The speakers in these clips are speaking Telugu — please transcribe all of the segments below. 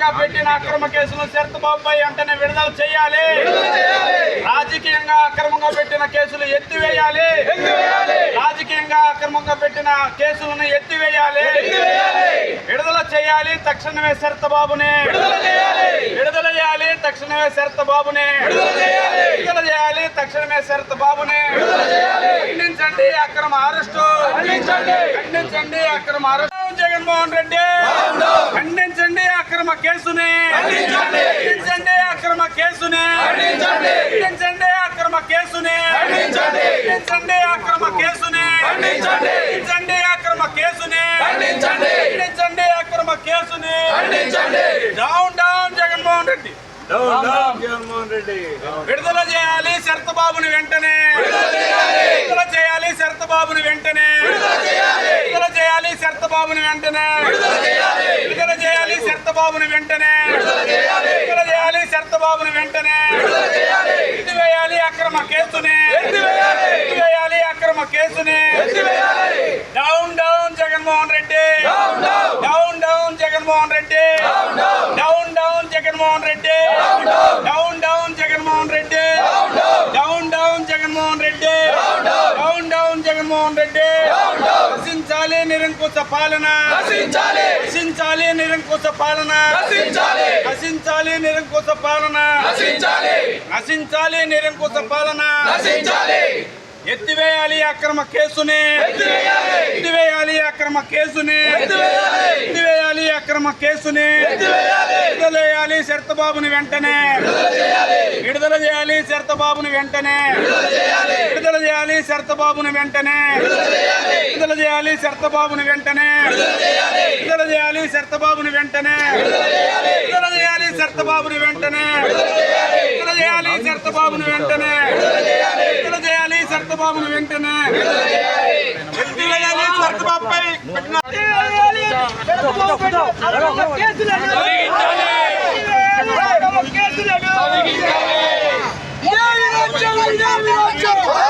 రాజకీయంగా పెట్టిన అక్రమ కేసులు శరత్బాబుపై వెంటనే విడుదల చేయాలి. రాజకీయంగా అక్రమంగా పెట్టిన కేసులు ఎత్తివేయాలి. రాజకీయంగా అక్రమంగా పెట్టిన కేసులను ఎత్తివేయాలి. విడుదల చేయాలి తక్షణమే శరత్బాబుని విడుదల చేయాలి. తక్షణమే శరత్బాబుని విడుదల చేయాలి. తక్షణమే శరత్బాబుని ఖండించండి అక్రమ అరెస్టు. ఖండించండి అక్రమ అరెస్టు. జగన్మోహన్ రెడ్డి. ఖండించండి అక్రమ కేసుని. ఖండించండి. అక్రమ కేసుని. ఖండించండి. అక్రమ కేసుని. ఖండించండి. అక్రమ కేసుని. ఖండించండి. అక్రమ కేసుని. ఖండించండి. అక్రమ కేసుని. Down down Jaganmohan Reddy. విడుదల చేయాలి శరతబాబుని వెంటనే. విడుదల చేయాలి శరతబాబుని వెంటనే. విడుదల చేయాలి. శరతబాబుని వెంటనే. విడుదల చేయాలి. శరతబాబుని వెంటనే. విడుదల చేయాలి. శరతబాబుని వెంటనే. ఎత్తివేయాలి అక్రమ కేసుని. ఎత్తివేయాలి. అక్రమ కేసుని. Down down Jaganmohan Reddy down down Jaganmohan Reddy down down Jaganmohan Reddy down down Jaganmohan Reddy down down Jaganmohan Reddy down down Jaganmohan Reddy నశించాలి నిరంకుశ పాలన. నశించాలి. నిరంకుశ పాలన. నశించాలి. నిరంకుశ పాలన. నశించాలి. నిరంకుశ పాలన. ఎత్తివేయాలి అక్రమ కేసుని. ఎత్తివేయాలి. అక్రమ కేసుని. ఎత్తివేయాలి. అక్రమ కేసుని. విడుదల చేయాలి శరతబాబుని వెంటనే విడుదల చేయాలి శరతబాబుని వెంటనే విడుదల చేయాలి శరతబాబుని వెంటనే విడుదల చేయాలి శరతబాబుని వెంటనే విడుదల చేయాలి శరతబాబుని వెంటనే విడుదల చేయాలి శరతబాబుని వెంటనే విడుదల చేయాలి శరతబాబుని వెంటనే విడుదల చేయాలి శరతబాబుని వెంటనే విడుదల చేయాలి శరతబాబుపై పెట్టిన 你要不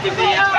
Muito obrigado.